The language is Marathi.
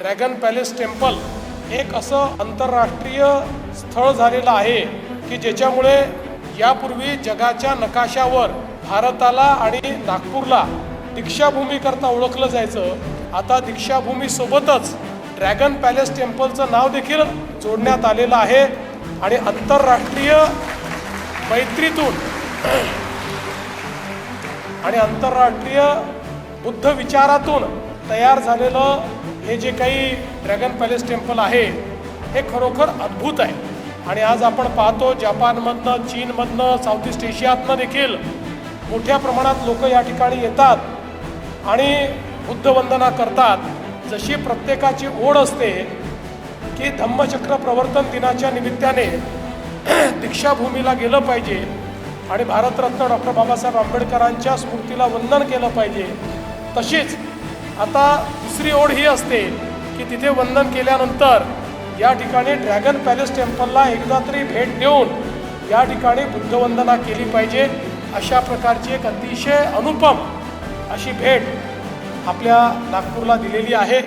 ड्रॅगन पॅलेस टेम्पल एक असं आंतरराष्ट्रीय स्थळ झालेलं आहे की ज्याच्यामुळे यापूर्वी जगाच्या नकाशावर भारताला आणि नागपूरला दीक्षाभूमीकरता ओळखलं जायचं. आता दीक्षाभूमीसोबतच ड्रॅगन पॅलेस टेम्पलचं नाव देखील जोडण्यात आलेलं आहे आणि आंतरराष्ट्रीय मैत्रीतून आणि आंतरराष्ट्रीय बुद्ध विचारातून तयार झालेलं हे जे काही ड्रॅगन पॅलेस टेम्पल आहे हे खरोखर अद्भुत आहे. आणि आज आपण पाहतो जपानमधनं चीनमधनं साऊथ ईस्ट एशियातनं देखील मोठ्या प्रमाणात लोक या ठिकाणी येतात आणि बुद्धवंदना करतात. जशी प्रत्येकाची ओढ असते की धम्मचक्र प्रवर्तन दिनाच्या निमित्ताने दीक्षाभूमीला गेलं पाहिजे आणि भारतरत्न डॉक्टर बाबासाहेब आंबेडकरांच्या स्मृतीला वंदन केलं पाहिजे तशीच आता दुसरी ओढ ही असते की तिथे वंदन केल्यानंतर या ठिकाणी ड्रॅगन पॅलेस टेम्पलला एकदा तरी भेट देऊन या ठिकाणी बुद्धवंदना केली पाहिजे अशा प्रकारची एक अतिशय अनुपम अशी भेट आपल्या नागपूरला दिलेली आहे.